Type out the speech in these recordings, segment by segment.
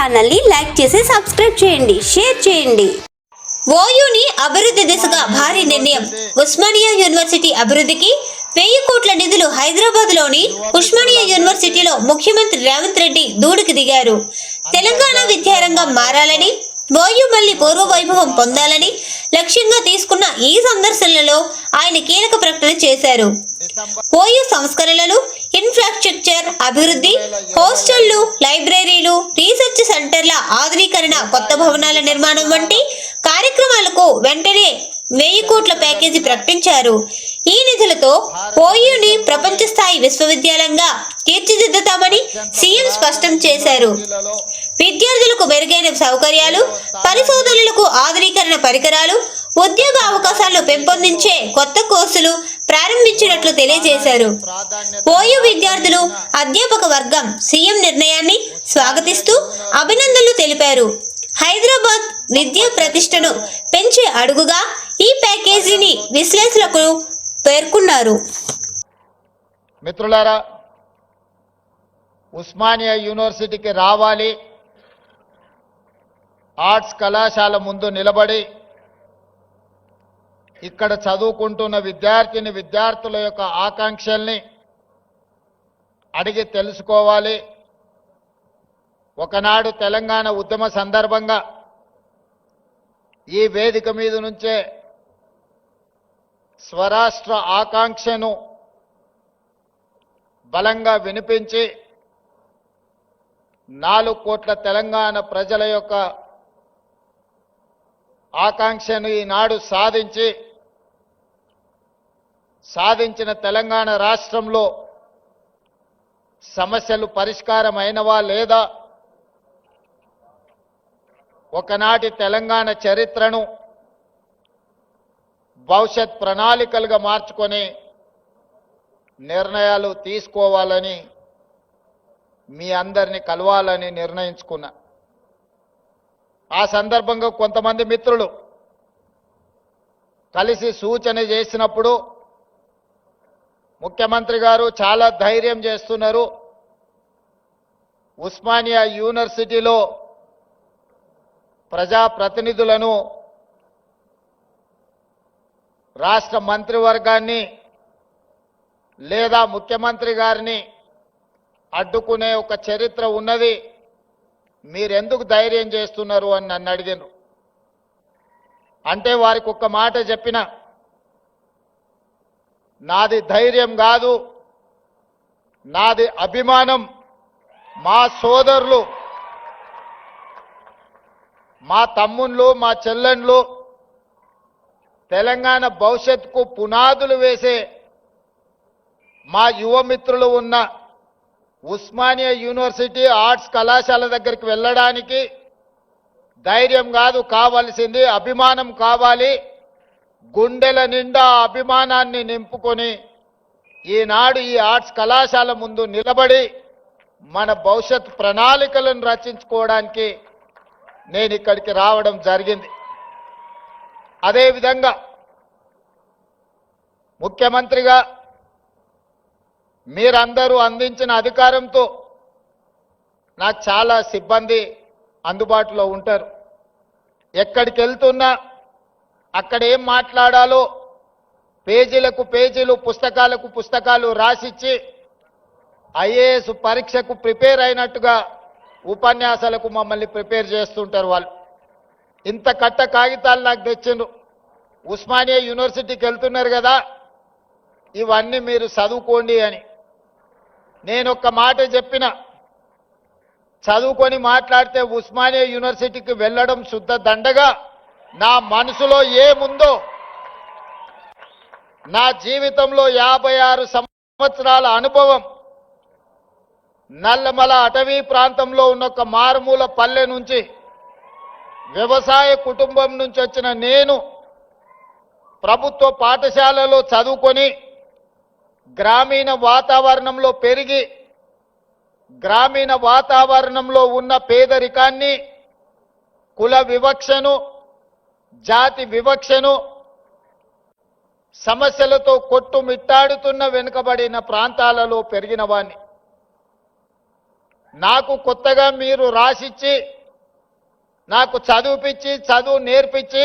ఛానల్ని లైక్ చేసి సబ్స్క్రైబ్ చేయండి షేర్ చేయండి. ఓయూని అభివృద్ధి దిశగా భారీ నిర్ణయం. ఉస్మానియా యూనివర్సిటీ అభివృద్ధికి వెయ్యి కోట్ల నిధులు హైదరాబాద్లోని ఉస్మానియా యూనివర్సిటీలో ముఖ్యమంత్రి రేవంత్ రెడ్డి దూడికి దిగారు. తెలంగాణ విద్యారంగం మారాలని ఓయూ మళ్ళీ పూర్వ వైభవం పొందాలని లక్ష్యంగా తీసుకున్న ఈ సందర్శనలలో ఆయన కీలక ప్రకటన చేశారు. ఓయూ సంస్కరణలు ఇన్ఫ్రాస్ట్రక్చర్ అభివృద్ధి హాస్టళ్ళు లైబ్రరీ ఆధునీకరణ కొత్త భవనాల నిర్మాణం వంటి కార్యక్రమాలకు వెంటనే వెయ్యి కోట్ల ప్యాకేజీ ప్రకటించారు. ఈ నిధులతో ఓయూని ప్రపంచ స్థాయి విశ్వవిద్యాలయంగా తీర్చిదిద్దుతామని సీఎం స్పష్టం చేశారు. విద్యార్థులకు మెరుగైన సౌకర్యాలు పరిశోధనలకు ఆధునీకరణ పరికరాలు ఉద్యోగ అవకాశాలను పెంపొందించే కొత్త కోర్సులు ప్రారంభించినట్లు తెలియజేశారు. ఓయూ విద్యార్థులు అధ్యాపక వర్గం సీఎం నిర్ణయాన్ని స్వాగతిస్తూ అభినందనలు తెలిపారు. హైదరాబాద్ విద్యా ప్రతిష్టను పెంచే అడుగుగా ఈ ప్యాకేజీని విశ్లేషకులు పేర్కొన్నారు. మిత్రులారా ఉస్మానియా యూనివర్సిటీకి రావాలి. ఆర్ట్స్ కళాశాల ముందు నిలబడి ఇక్కడ చదువుకుంటున్న విద్యార్థిని విద్యార్థుల యొక్క ఆకాంక్షల్ని అడిగి తెలుసుకోవాలి. ఒకనాడు తెలంగాణ ఉద్యమ సందర్భంగా ఈ వేదిక మీద నుంచే స్వరాష్ట్ర ఆకాంక్షను బలంగా వినిపించి నాలుగు కోట్ల తెలంగాణ ప్రజల యొక్క ఆకాంక్షను ఈనాడు సాధించి సాధించిన తెలంగాణ రాష్ట్రంలో సమస్యలు పరిష్కారం అయినవా లేదా? ఒకనాటి తెలంగాణ చరిత్రను భవిష్యత్ ప్రణాళికలుగా మార్చుకొని నిర్ణయాలు తీసుకోవాలని మీ అందరిని కలవాలని నిర్ణయించుకున్నా. ఆ సందర్భంగా కొంతమంది మిత్రులు కలిసి సూచన చేసినప్పుడు ముఖ్యమంత్రి గారు చాలా ధైర్యం చేస్తున్నారు. ఉస్మానియా యూనివర్సిటీలో ప్రజాప్రతినిధులను రాష్ట్ర మంత్రివర్గాన్ని లేదా ముఖ్యమంత్రి గారిని అడ్డుకునే ఒక చరిత్ర ఉన్నది. మీరెందుకు ధైర్యం చేస్తున్నారు అని నన్ను అడిగాను అంటే వారికి ఒక్క మాట చెప్పిన నాది ధైర్యం కాదు నాది అభిమానం మా సోదరులు మా తమ్ముళ్ళు మా చెల్లెండ్లు తెలంగాణ భవిష్యత్తుకు పునాదులు వేసే మా యువమిత్రులు ఉన్న ఉస్మానియా యూనివర్సిటీ ఆర్ట్స్ కళాశాల దగ్గరికి వెళ్ళడానికి ధైర్యం కాదు కావలసింది అభిమానం కావాలి. గుండెల నిండా అభిమానాన్ని నింపుకొని ఈనాడు ఈ ఆర్ట్స్ కళాశాల ముందు నిలబడి మన భవిష్యత్ ప్రణాళికలను రచించుకోవడానికి నేను ఇక్కడికి రావడం జరిగింది. అదేవిధంగా ముఖ్యమంత్రిగా మీరందరూ అందించిన అధికారంతో నాకు చాలా సిబ్బంది అందుబాటులో ఉంటారు. ఎక్కడికి వెళ్తున్నా అక్కడ ఏం మాట్లాడాలో పేజీలకు పేజీలు పుస్తకాలకు పుస్తకాలు రాసిచ్చి ఐఏఎస్ పరీక్షకు ప్రిపేర్ అయినట్టుగా ఉపన్యాసాలకు మమ్మల్ని ప్రిపేర్ చేస్తుంటారు వాళ్ళు. ఇంత కట్ట కాగితాలు నాకు తెచ్చిండ్రు. ఉస్మానియా యూనివర్సిటీకి వెళ్తున్నారు కదా ఇవన్నీ మీరు చదువుకోండి అని. నేను ఒక్క మాట చెప్పిన చదువుకొని మాట్లాడితే ఉస్మానియా యూనివర్సిటీకి వెళ్ళడం శుద్ధ దండగా నా మనసులో ఏముందో నా జీవితంలో యాభై ఆరు సంవత్సరాల అనుభవం నల్లమల అటవీ ప్రాంతంలో ఉన్న ఒక మారుమూల పల్లె నుంచి వ్యవసాయ కుటుంబం నుంచి వచ్చిన నేను ప్రభుత్వ పాఠశాలలో చదువుకొని గ్రామీణ వాతావరణంలో పెరిగి గ్రామీణ వాతావరణంలో ఉన్న పేదరికాన్ని కుల వివక్షను జాతి వివక్షను సమస్యలతో కొట్టుమిట్టాడుతున్న వెనుకబడిన ప్రాంతాలలో పెరిగిన వాణ్ణి. నాకు కొత్తగా మీరు రాసిచ్చి నాకు చదువుపిచ్చి చదువు నేర్పించి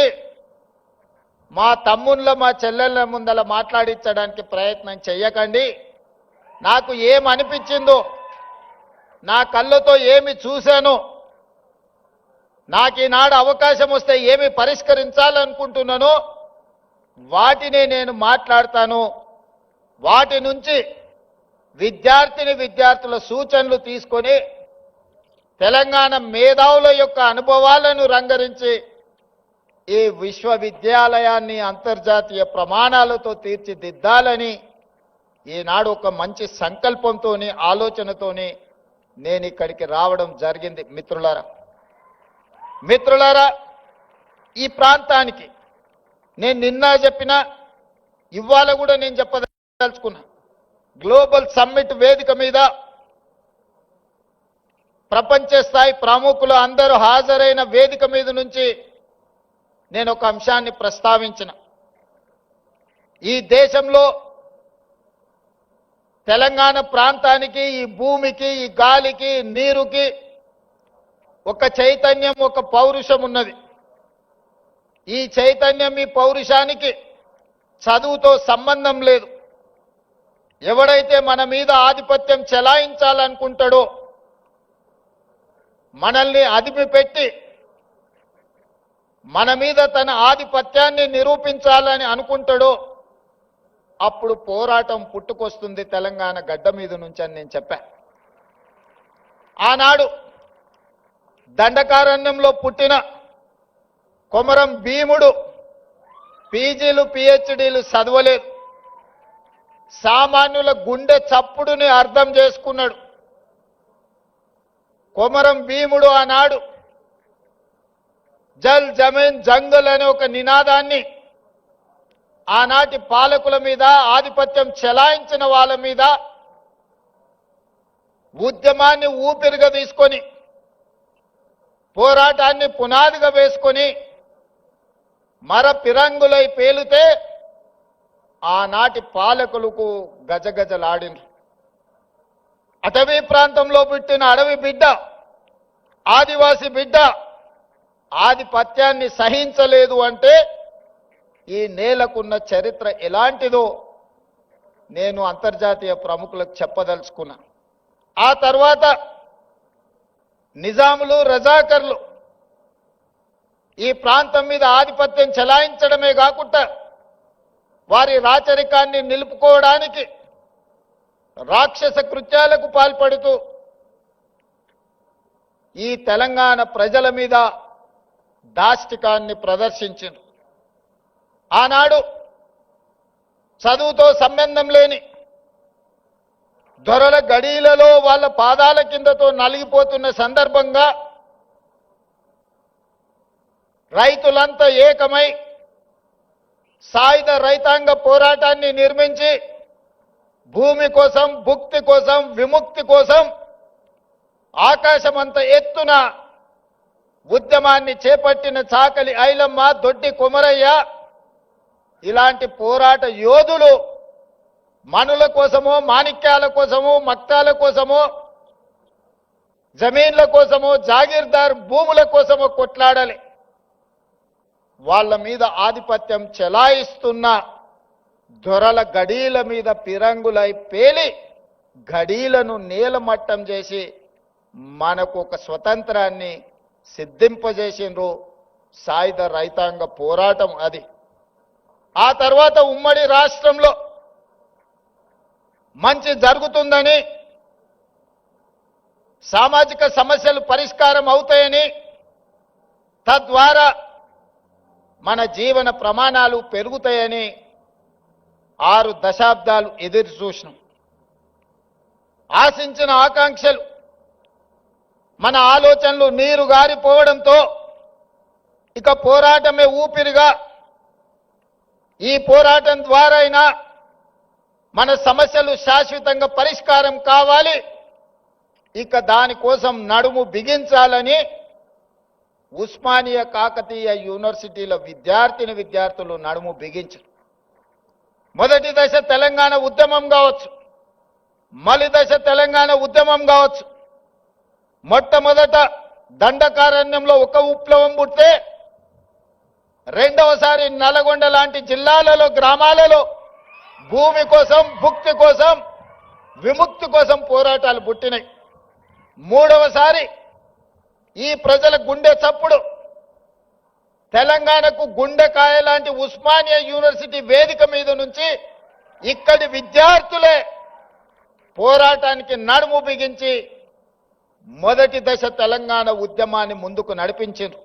మా తమ్ముళ్ళ మా చెల్లెళ్ళ ముందల మాట్లాడించడానికి ప్రయత్నం చెయ్యకండి. నాకు ఏమనిపించిందో నా కళ్ళతో ఏమి చూశానో నాకు ఈనాడు అవకాశం వస్తే ఏమి పరిష్కరించాలనుకుంటున్నానో వాటిని నేను మాట్లాడతాను. వాటి నుంచి విద్యార్థిని విద్యార్థుల సూచనలు తీసుకొని తెలంగాణ మేధావుల యొక్క అనుభవాలను రంగరించి ఈ విశ్వవిద్యాలయాన్ని అంతర్జాతీయ ప్రమాణాలతో తీర్చిదిద్దాలని ఈనాడు ఒక మంచి సంకల్పంతోని ఆలోచనతోని నేను ఇక్కడికి రావడం జరిగింది. మిత్రులారా మిత్రులారా ఈ ప్రాంతానికి నేను నిన్న చెప్పిన ఇవాళ కూడా నేను చెప్పదలుచుకున్నా గ్లోబల్ సమ్మిట్ వేదిక మీద ప్రపంచ స్థాయి ప్రముఖులు అందరూ హాజరైన వేదిక మీద నుంచి నేను ఒక అంశాన్ని ప్రస్తావించిన. ఈ దేశంలో తెలంగాణ ప్రాంతానికి ఈ భూమికి ఈ గాలికి నీరుకి ఒక చైతన్యం ఒక పౌరుషం ఉన్నది ఈ చైతన్యం ఈ పౌరుషానికి చదువుతో సంబంధం లేదు. ఎవడైతే మన మీద ఆధిపత్యం చెలాయించాలనుకుంటాడో మనల్ని అదిమి పెట్టి మన మీద తన ఆధిపత్యాన్ని నిరూపించాలని అనుకుంటాడో అప్పుడు పోరాటం పుట్టుకొస్తుంది తెలంగాణ గడ్డ మీద నుంచి అని నేను చెప్పా. ఆనాడు దండకారణ్యంలో పుట్టిన కొమరం భీముడు పీజీలు పిహెచ్డీలు చదవలేదు. సామాన్యుల గుండె చప్పుడుని అర్థం చేసుకున్నాడు. కొమరం భీముడు ఆనాడు జల్ జమీన్ జంగల్ అనే ఒక నినాదాన్ని ఆనాటి పాలకుల మీద ఆధిపత్యం చెలాయించిన వాళ్ళ మీద ఉద్యమాన్ని ఊపిరిగా తీసుకొని పోరాటాన్ని పునాదిగా వేసుకొని మర పిరంగులై పేలితే ఆనాటి పాలకులకు గజగజలాడినరు. అటవీ ప్రాంతంలో పుట్టిన అడవి బిడ్డ ఆదివాసి బిడ్డ ఆధిపత్యాన్ని సహించలేదు అంటే ఈ నేలకున్న చరిత్ర ఎలాంటిదో నేను అంతర్జాతీయ ప్రముఖులకు చెప్పదలుచుకున్నా. ఆ తర్వాత నిజాములు రజాకర్లు ఈ ప్రాంతం మీద ఆధిపత్యం చెలాయించడమే కాకుండా వారి రాచరికాన్ని నిలుపుకోవడానికి రాక్షస కృత్యాలకు పాల్పడుతూ ఈ తెలంగాణ ప్రజల మీద దాష్టికాన్ని ప్రదర్శించింది. ఆనాడు చదువుతో సంబంధం లేని దొరల గడీలలో వాళ్ళ పాదాల కిందతో నలిగిపోతున్న సందర్భంగా రైతులంతా ఏకమై సాయుధ రైతాంగ పోరాటాన్ని నిర్మించి భూమి కోసం భుక్తి కోసం విముక్తి కోసం ఆకాశమంత ఎత్తున ఉద్యమాన్ని చేపట్టిన చాకలి ఐలమ్మ దొడ్డి కుమరయ్య ఇలాంటి పోరాట యోధులు మనుల కోసమో మాణిక్యాల కోసమో మక్తాల కోసమో జమీన్ల కోసమో జాగీర్దార్ భూముల కోసమో కొట్లాడాలి. వాళ్ళ మీద ఆధిపత్యం చెలాయిస్తున్న దొరల గడీల మీద పిరంగులై పేలి గడీలను నేలమట్టం చేసి మనకు ఒక స్వతంత్రాన్ని సిద్ధింపజేసిండ్రు సాయుధ రైతాంగ పోరాటం అది. ఆ తర్వాత ఉమ్మడి రాష్ట్రంలో మంచి జరుగుతుందని సామాజిక సమస్యలు పరిష్కారం అవుతాయని తద్వారా మన జీవన ప్రమాణాలు పెరుగుతాయని ఆరు దశాబ్దాలు ఎదురు చూసినాం. ఆశించిన ఆకాంక్షలు మన ఆలోచనలు నీరు గారిపోవడంతో ఇక పోరాటమే ఊపిరిగా ఈ పోరాటం ద్వారా అయినా మన సమస్యలు శాశ్వతంగా పరిష్కారం కావాలి. ఇక దానికోసం నడుము బిగించాలని ఉస్మానియా కాకతీయ యూనివర్సిటీలో విద్యార్థిని విద్యార్థులు నడుము బిగించారు. మొదటి దశ తెలంగాణ ఉద్యమం కావచ్చు. మలి దశ తెలంగాణ ఉద్యమం కావచ్చు. మొట్టమొదట దండకారణ్యంలో ఒక విప్లవం పుడితే రెండవసారి నల్గొండ లాంటి జిల్లాలలో గ్రామాలలో భూమి కోసం భుక్తి కోసం విముక్తి కోసం పోరాటాలు పుట్టినాయి. మూడవసారి ఈ ప్రజల గుండె చప్పుడు. తెలంగాణకు గుండెకాయ లాంటి ఉస్మానియా యూనివర్సిటీ వేదిక మీద నుంచి ఇక్కడి విద్యార్థులే పోరాటానికి నడుము బిగించి మొదటి దశ తెలంగాణ ఉద్యమాన్ని ముందుకు నడిపించారు.